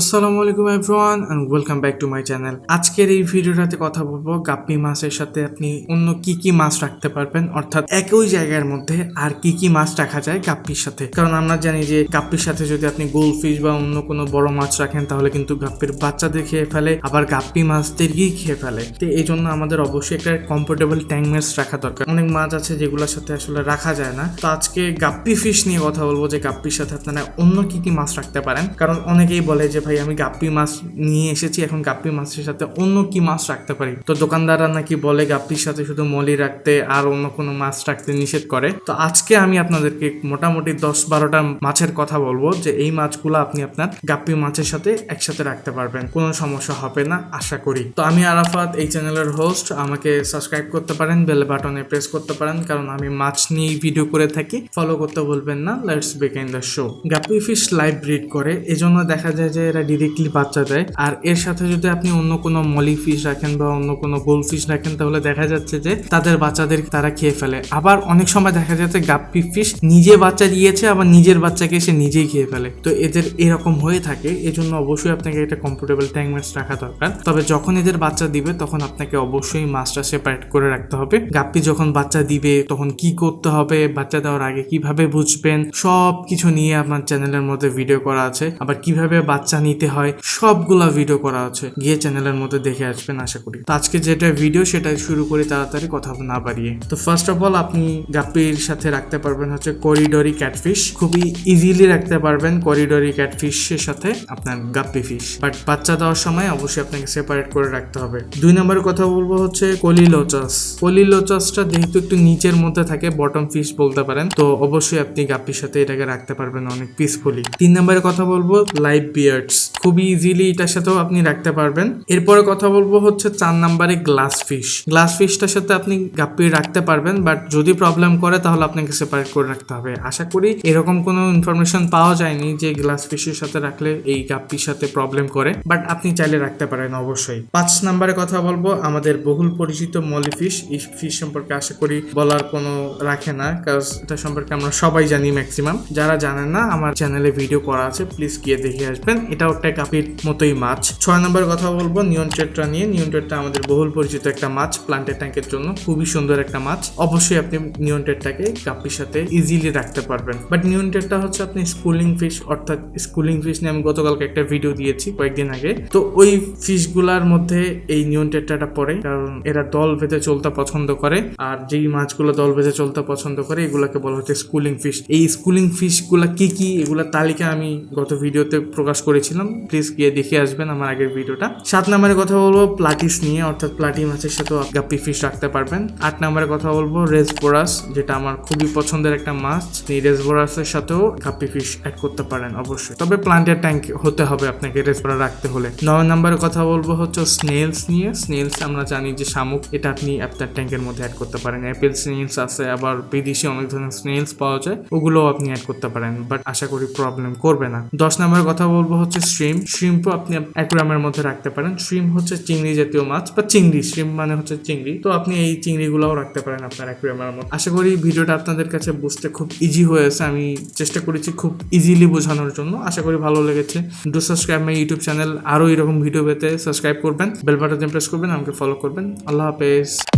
আসসালামু আলাইকুম everyone and welcome back to my channel আজকের এই ভিডিওটাতে কথা বলব গাপ্পি মাছের সাথে আপনি অন্য কি কি মাছ রাখতে পারবেন, অর্থাৎ একই জায়গার মধ্যে আর কি কি মাছ রাখা যায় গাপ্পির সাথে। কারণ আমরা জানি যে গাপ্পির সাথে যদি আপনি গোলফিশ বা অন্য কোনো বড় মাছ রাখেন, তাহলে কিন্তু গাপ্পির বাচ্চাদের খেয়ে ফেলে, আবার গাপ্পি মাছদেরকেই খেয়ে ফেলে। তো এই জন্য আমাদের অবশ্যই একটা কমফোর্টেবল ট্যাঙ্ক মাছ রাখা দরকার। অনেক মাছ আছে যেগুলোর সাথে আসলে রাখা যায় না। তো আজকে গাপ্পি ফিশ নিয়ে কথা বলব যে গাপ্পির সাথে আপনারা অন্য কি কি মাছ রাখতে পারেন। কারণ অনেকেই বলে যে ভাই, আমি গাপ্পি মাছ নিয়ে এসেছি, এখন গাপ্পি মাছের সাথে অন্য কি মাছ রাখতে পারি? তো দোকানদাররা নাকি বলে গাপ্পির সাথে শুধু মলি রাখতে আর অন্য কোনো মাছ রাখতে নিষেধ করে। তো আজকে আমি আপনাদেরকে মোটামুটি দশ বারোটা মাছের কথা বলব যে এই মাছগুলো আপনি আপনার গাপ্পি মাছের সাথে একসাথে রাখতে পারবেন। কোনো সমস্যা হবে না, আশা করি। তো আমি আরাফাত, এই চ্যানেলের হোস্ট আমাকে সাবস্ক্রাইব করতে পারেন বেল বাটনে প্রেস করতে পারেন, কারণ আমি মাছ নিয়েই ভিডিও করে থাকি। ফলো করতে বলবেন না let's begin the show guppy fish live breed করে, এজন্য দেখা যায় যে এরা ডিরেক্টলি বাচ্চা দেয়। আর এর সাথে যদি আপনি অন্য কোনো মলি ফিশ রাখেন বা অন্য কোনো গোল ফিশ রাখেন, তাহলে দেখা যাচ্ছে যে তাদের বাচ্চাদের তারা খেয়ে ফেলে। আবার অনেক সময় দেখা যাচ্ছে গাপ্পি ফিশ নিজে বাচ্চা দিয়েছে, আবার নিজের বাচ্চাকে সে নিজেই খেয়ে ফেলে। তো এদের এরকম হয়ে থাকে, এজন্য অবশ্যই আপনাকে একটা কমফোর্টেবল ট্যাঙ্ক মাছ রাখা দরকার। তবে যখন এদের বাচ্চা দিবে, তখন আপনাকে অবশ্যই মাছটা সেপারেট করে রাখতে হবে। গাপ্পি যখন বাচ্চা দিবে, তখন কি করতে হবে, বাচ্চা দেওয়ার আগে কীভাবে বুঝবেন সব কিছু নিয়ে আমার চ্যানেলের মধ্যে ভিডিও করা আছে। আবার কীভাবে বাচ্চা নিতে হয়, সবগুলা ভিডিও করা আছে। গিয়ে চ্যানেলের মধ্যে দেখে আসবেন, আশা করি। তো আজকে যেটা ভিডিও সেটা শুরু করি তাড়াতাড়ি কথা না বাড়িয়ে। তো ফার্স্ট অফ অল আপনি গাপ্পির সাথে রাখতে পারবেন হচ্ছে করিডরি ক্যাটফিশ খুবই ইজিলি রাখতে পারবেন করিডরি ক্যাটফিশের সাথে আপনার গাপ্পি ফিশ বাট বাচ্চা দেওয়ার সময় অবশ্যই আপনাকে সেপারেট করে রাখতে হবে। দুই নম্বরের কথা বলব হচ্ছে কলি লোচাস কলিলোচাস। কলিলোচাসটা যেহেতু একটু নিচের মধ্যে থাকে বটম ফিশ বলতে পারেন, তো অবশ্যই আপনি গাপ্পির সাথে এটাকে রাখতে পারবেন অনেক পিসফুলি তিন নম্বরের কথা বলব লাইভ বিয়ার্ডস খুবই ইজিলি এটার সাথেও আপনি রাখতে পারবেন। এরপরে কথা বলব হচ্ছে চার নম্বরে গ্লাস ফিশ গ্লাস ফিশটার সাথে আপনি গাপ্পি রাখতে পারবেন বাট যদি প্রবলেম করে তাহলে আপনাকে সেপারেট করে রাখতে হবে। আশা করি এরকম কোনো ইনফরমেশন পাওয়া যায়নি যে গ্লাস ফিশের সাথে রাখলে এই গাপ্পির সাথে প্রবলেম করে বাট আপনি চাইলে রাখতে পারেন অবশ্যই। পাঁচ নাম্বারে কথা বলব, আমাদের বহুল পরিচিত মলি ফিশ এই ফিশ সম্পর্কে আশা করি বলার কোনো রাখে না কারণ এটা সম্পর্কে আমরা সবাই জানি ম্যাক্সিমাম যারা জানেন না, আমার চ্যানেলে ভিডিও করা আছে প্লিজ গিয়ে দেখে আসবেন। এটাও একটা কাপির মতোই মাছ। ছয় নম্বর কথা বলব নিয়ন টেট্রা নিয়ে। নিয়ন টেট্রা আমাদের বহুল পরিচিত একটা মাছ প্লান্টের ট্যাঙ্কের জন্য। খুবই সুন্দর একটা মাছ। অবশ্যই আপনি নিয়ন টেটটাকে কাপির সাথে ইজিলি রাখতে পারবেন। বাট নিয়ন টেটটা হচ্ছে আপনি স্কুলিং ফিশ অর্থাৎ স্কুলিং ফিশ নিয়ে আমি গতকালকে একটা ভিডিও দিয়েছি কয়েকদিন আগে। তো ওই ফিশগুলার মধ্যে এই নিয়ন টেট্টাটা পড়ে, কারণ এরা দল বেঁধে চলতে পছন্দ করে। আর যেই মাছগুলো দল বেঁধে চলতে পছন্দ করে, এগুলোকে বলা হচ্ছে স্কুলিং ফিশ এই স্কুলিং ফিশগুলা কি কি এগুলা তালিকা আমি গত ভিডিওতে প্রকাশ করেছিলাম। প্লিজ গিয়ে দেখে আসবেন আমার আগের ভিডিওটা। সাত নম্বরে কথা বলব প্লাটিস নিয়ে, অর্থাৎ প্লাটি মাছের সাথেও গাপ্পি ফিশ রাখতে পারবেন। আট নম্বরে কথা বলব রেসবোরাস যেটা আমার খুবই পছন্দের একটা মাছ। এই রেসবোরাসের সাথেও গাপ্পি ফিশ অ্যাড করতে পারেন অবশ্যই। তবে প্লান্টের ট্যাঙ্ক হতে হবে আপনাকে রেসবোরা রাখতে হলে। নয় নম্বরে কথা বলব হচ্ছে স্নেলস নিয়ে। স্নেলস আমরা জানি যে শামুক, এটা আপনি আপনার ট্যাঙ্কের মধ্যে অ্যাড করতে পারেন। অ্যাপেল স্নেলস আছে, আবার বিদেশি অনেক ধরনের স্নেলস পাওয়া যায়, ওগুলোও আপনি অ্যাড করতে পারেন। বাট আশা করি প্রবলেম করবে না। দশ নম্বরের কথা বলব হচ্ছে শ্রিম শ্রিম্পও আপনি অ্যাকুয়ামের মধ্যে রাখতে পারেন। শ্রিম হচ্ছে চিংড়ি জাতীয় মাছ বা চিংড়ি শ্রিম মানে হচ্ছে চিংড়ি। তো আপনি এই চিংড়িগুলোও রাখতে পারেন আপনার অ্যাকুয়ামের মধ্যে। আশা করি ভিডিওটা আপনাদের কাছে বুঝতে খুব ইজি হয়েছে। আমি চেষ্টা করেছি খুব ইজিলি বোঝানোর জন্য। আশা করি ভালো লেগেছে। Do subscribe my YouTube channel আরও এরকম ভিডিও পেতে সাবস্ক্রাইব করবেন। বেল বাটন প্রেস করবেন, আমাকে ফলো করবেন। আল্লাহ হাফেজ।